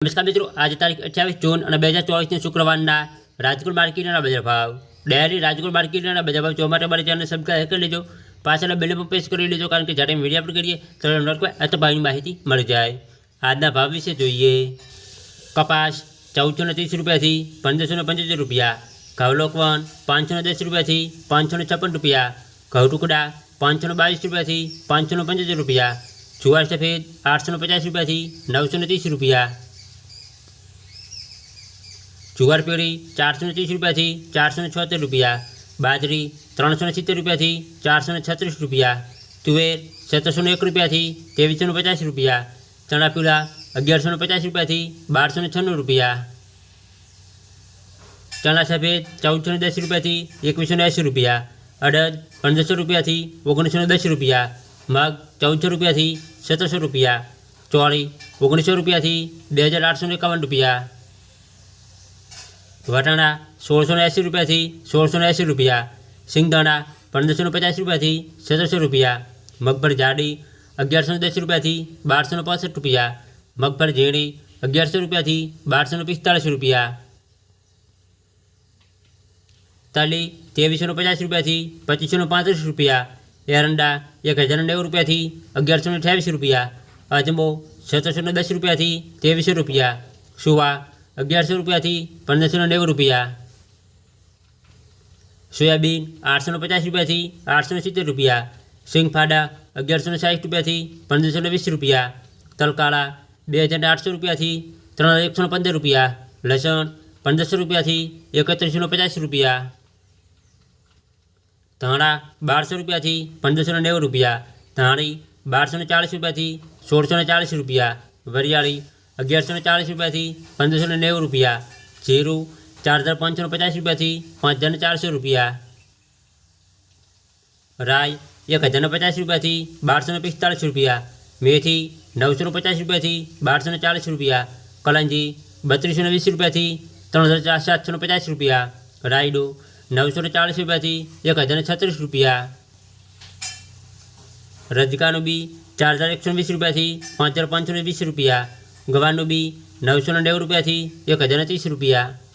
નમસ્કાર મિત્રો આજે તારીખ અઠ્યાવીસ જૂન અને બે હજાર ચોવીસની શુક્રવારના રાજકોટ માર્કેટના બજાર ભાવ ડેરી રાજકોટ માર્કેટના બજાર ભાવ જોવા માટે મારી ચેનલ સબસ્ક્રાઈબ કરી લેજો પાછળ બેલ પર પ્રેસ કરી લેજો કારણ કે જ્યારે વિડીયો અપલોડ કરીએ ત્યારે નોટમાં આ તો ભાવની માહિતી મળી જાય આજના ભાવ વિશે જોઈએ કપાસ ચૌદસો ને ત્રીસ રૂપિયાથી પંદરસો ને પંચોતેર રૂપિયા ઘઉં લોકવન પાંચસો ને દસ રૂપિયાથી પાંચસો ને છપ્પન રૂપિયા ઘઉં ટુકડા પાંચસો ને બાવીસ રૂપિયાથી પાંચસો ને પંચોતેર રૂપિયા જુવાર સફેદ આઠસો ને પચાસ રૂપિયાથી નવસો ને ત્રીસ રૂપિયા જુવાર પેઢી ચારસો ને ત્રીસ રૂપિયાથી ચારસો ને છોતેર રૂપિયા બાજરી ત્રણસો ને સિત્તેર રૂપિયાથી ચારસો ને છત્રીસ રૂપિયા તુવેર સત્તરસો ને એક રૂપિયાથી ત્રેવીસો ને પચાસ રૂપિયા ચણા પીળા અગિયારસો ને પચાસ રૂપિયાથી બારસો ને છન્નું રૂપિયા ચણા સફેદ ચૌદસો ને દસ રૂપિયાથી એકવીસો ને એંસી રૂપિયા અડદ પંદરસો રૂપિયાથી ઓગણીસો ને દસ રૂપિયા મગ ચૌદસો રૂપિયાથી સત્તરસો રૂપિયા ચોળી ઓગણીસો રૂપિયાથી બે હજાર આઠસો ને એકાવન રૂપિયા વટાણા સોળસો ને એંસી રૂપિયાથી સોળસો ને એંસી રૂપિયા સિંગદાણા પંદરસો ને પચાસ રૂપિયાથી સત્તરસો રૂપિયા મગફળી જાડી અગિયારસો ને દસ રૂપિયાથી બારસો ને પાસઠ રૂપિયા મગફળી ઝીણી અગિયારસો રૂપિયાથી બારસો ને પિસ્તાળીસ રૂપિયા તલી ત્રેવીસો ને પચાસ રૂપિયાથી પચીસો ને પાંત્રીસ રૂપિયા એરંડા એક હજાર નેવું રૂપિયાથી અગિયારસો ને અઠ્યાવીસ રૂપિયા અજમો સત્તરસો ને દસ રૂપિયાથી ત્રેવીસો રૂપિયા સુવા અગિયારસો રૂપિયાથી પંદરસો ને નેવું રૂપિયા સોયાબીન આઠસો ને પચાસ રૂપિયાથી આઠસો ને સિત્તેર રૂપિયા સિંગફાડા અગિયારસો ને સાઠ રૂપિયાથી પંદરસો ને વીસ રૂપિયા તલકાળા બે હજાર ને આઠસો રૂપિયાથી ત્રણ હજાર એકસો ને પંદર રૂપિયા લસણ પંદરસો રૂપિયાથી એકત્રીસો ને પચાસ રૂપિયા ધાણા બારસો રૂપિયાથી પંદરસો ને નેવું રૂપિયા ધાણી બારસો ને ચાલીસ રૂપિયાથી સોળસો ને ચાલીસ રૂપિયા વરિયાળી અગિયારસો ને ચાલીસ રૂપિયાથી પંદરસો ને નેવું રૂપિયા જીરું ચાર હજાર પાંચસો ને પચાસ રૂપિયાથી પાંચ હજાર ને ચારસો રૂપિયા રાય એક હજાર ને પચાસ રૂપિયાથી બારસો ને પિસ્તાળીસ રૂપિયા મેથી નવસો ને પચાસ રૂપિયાથી બારસો ને ચાલીસ રૂપિયા કલંજી બત્રીસો ને વીસ રૂપિયાથી ત્રણ હજાર ચાર સાતસો ને પચાસ રૂપિયા રાયડું નવસો ને ચાલીસ રૂપિયાથી એક હજાર ને છત્રીસ રૂપિયા રજકાનું બી ચાર હજાર એકસો વીસ રૂપિયાથી પાંચ હજાર પાંચસો ને વીસ રૂપિયા ગવાનું બી નવસો નેવું રૂપિયાથી એક હજાર ત્રીસ રૂપિયા.